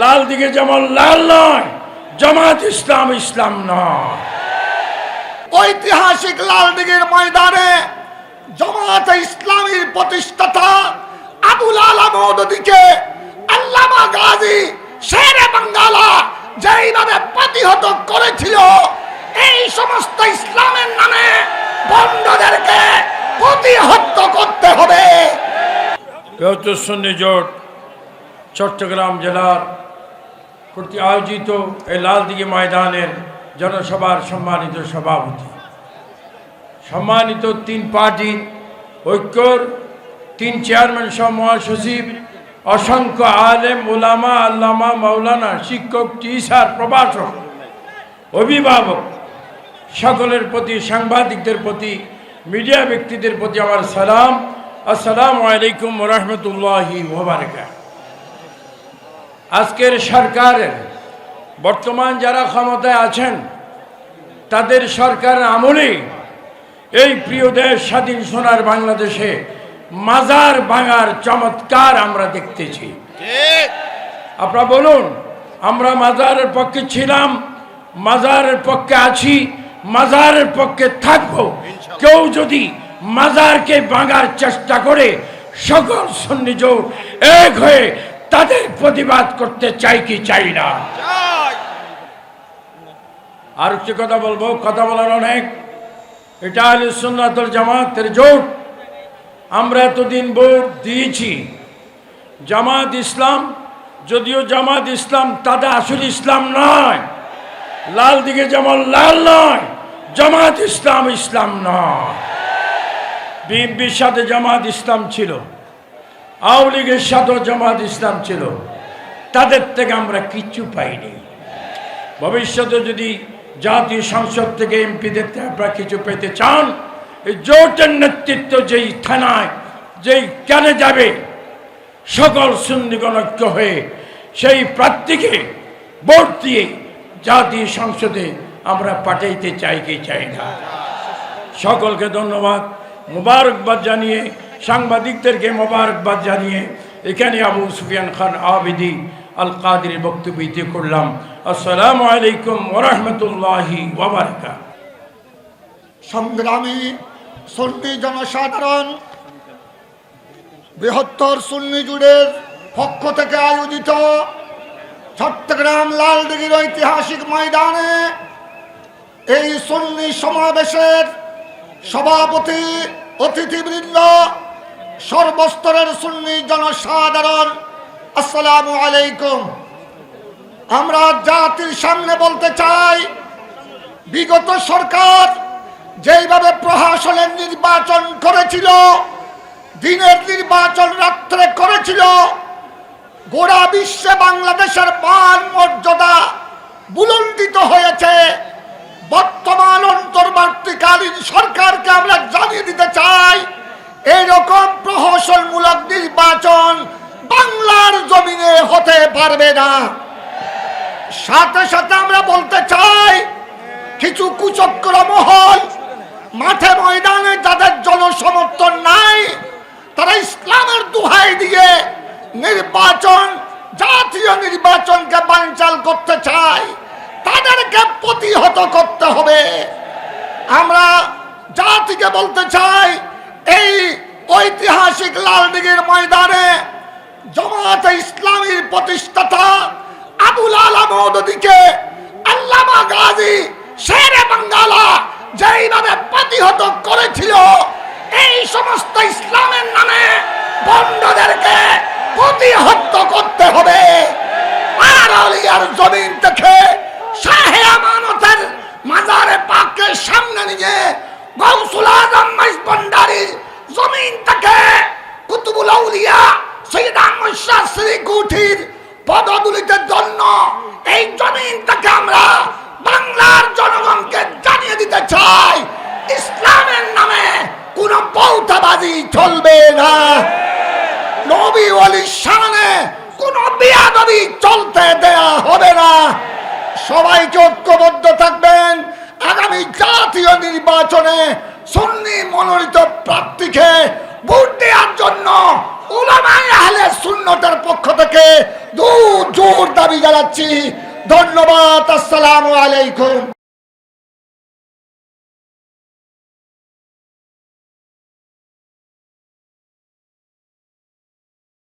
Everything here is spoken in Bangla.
লাল দিকে যেমন লাল নয় জামাত ইসলাম ইসলাম নয়। ঐতিহাসিক লালদিঘির ময়দানে জামাতে ইসলামীর প্রতিষ্ঠাতা আবুল আলা মৌদুদিকে আল্লামা গাজী শেরে বাঙ্গালা যেইভাবে প্রতিহত করেছিল এই সমস্ত ইসলামের নামে বন্ধদেরকে প্রতিহত করতে হবে। বৃহত্তর সুন্নি জোট চট্টগ্রাম জেলার প্রতি আয়োজিত এই লালদিঘি ময়দানের জনসভার সম্মানিত সভাপতি। সম্মানিত তিন পার্টি ঐক্যর তিন চেয়ারম্যান সহ মহাসচিব, অসংখ্য আলেম ওলামা আল্লামা, মাওলানা, শিক্ষক, টিচার, প্রভাষক, অভিভাবক, সকলের প্রতি, সাংবাদিকদের প্রতি, মিডিয়া ব্যক্তিদের প্রতি আমার সালাম। আসসালামু আলাইকুম রহমতুল্লাহি ওবারকা আজকের সরকারের, বর্তমান যারা ক্ষমতায় আছেন, তাদের সরকার আমলে এই প্রিয় দেশ স্বাধীন সোনার বাংলাদেশে মাজার ভাঙার চমৎকার আমরা দেখতেছি। আপনারা বলুন, আমরা মাজারের পক্ষে ছিলাম, মাজারের পক্ষে আছি, মাজারের পক্ষে থাকব। কেউ যদি মাজারকে ভাঙার চেষ্টা করে, সকল সন্নিযোগ এক হয়ে তাদের প্রতিবাদ করতে চাই কি চাই না। আর একটি কথা বলব কথা বলার অনেক। এটা আলী সুন্নাতল জামাতের জোট। আমরা এতদিন ভোট দিয়েছি। জামাত ইসলাম যদিও জামাত ইসলাম তাদের আসল ইসলাম নয় লাল দিকে যেমন লাল নয় জামাত ইসলাম ইসলাম নয়। বিএনপির সাথে জামাত ইসলাম ছিল। আওয়ামী লীগের সাথেও জামাত ইসলাম ছিল। তাদের থেকে আমরা কিচ্ছু পাইনি। ভবিষ্যতে যদি জাতীয় সংসদ থেকে এমপিদের আপনারা কিছু পেতে চান, এই জোটের নেতৃত্ব যেই থানায়, যেই কেন যাবে, সকল সুন্নিগণজ্ঞ হয়ে সেই প্রার্থীকে ভোট দিয়ে জাতীয় সংসদে আমরা পাঠাইতে চাই কি চাই না। সকলকে ধন্যবাদ। মোবারকবাদ জানিয়ে সাংবাদিকদেরকে মোবারকবাদ জানিয়ে এখানে আবু সুফিয়ান খান আবিদি আল কাদের বক্তব্য ইতি করলাম। আসসালামু আলাইকুম ওরহমতুল্লাহি সংগ্রামী সুন্নি জনসাধারণ, বৃহত্তর সুন্নি জুড়ের পক্ষ থেকে আয়োজিত চট্টগ্রাম লালদিঘির ঐতিহাসিক ময়দানে এই সুন্নি সমাবেশের সভাপতি অতিথিবৃন্দ সর্বস্তরের সুন্নি জনসাধারণ, আসসালামু আলাইকুম। আমরা জাতির সামনে বলতে চাই, বিগত সরকার যেইভাবে প্রশাসনের নির্বাচন করেছিল, দিনের নির্বাচন রাত্রে করেছিল, গোড়া বিশ্বে বাংলাদেশের মান মর্যাদা বুলন্দিত হয়েছে। বর্তমান অন্তর্বর্তীকালীন সরকারকে আমরা জানিয়ে দিতে চাই এরকম প্রহসনমূলক নির্বাচন বাংলার জমিনে হতে পারবে না। সাথে সাথে আমরা বলতে চাই, কিছু কুচক্র মহল, মাঠে ময়দানে যাদের জনসমর্থন নাই, তারা ইসলামের দুহাই দিয়ে নির্বাচন, জাতীয় নির্বাচনকে বানচাল করতে চায়। তাদেরকে প্রতিহত করতে হবে। আমরা জাতিকে বলতে চাই এই ঐতিহাসিক লালদিঘির ময়দানে জামাতে ইসলামীর প্রতিষ্ঠাতা আবুল আলা মৌদুদিকে আল্লামা গাজী শেরে বাঙ্গালা যেইভাবে প্রতিহত করেছিল, এই সমস্ত ইসলামের নামে বন্ধদেরকে প্রতিহত করতে হবে। আর জমিন থেকে শ্রী কুঠির পদদুলিতের জন্য এই জমিন থেকে আমরা বাংলার জনগণকে জানিয়ে দিতে চাই, ইসলামের নামে কোন বৌতাবাজি চলবে না। নবী সামনে কোন বিয়াদবি চলতে দেয়া হবে না। সবাইকে ঐক্যবদ্ধ থাকবেন, আগামী জাতীয় নির্বাচনে সুন্নি মনোনীত প্রার্থীকে ভোট দেওয়ার জন্য সুন্নতের পক্ষ থেকে দু জোর দাবি জানাচ্ছি। ধন্যবাদ। আসসালাম আলাইকুম।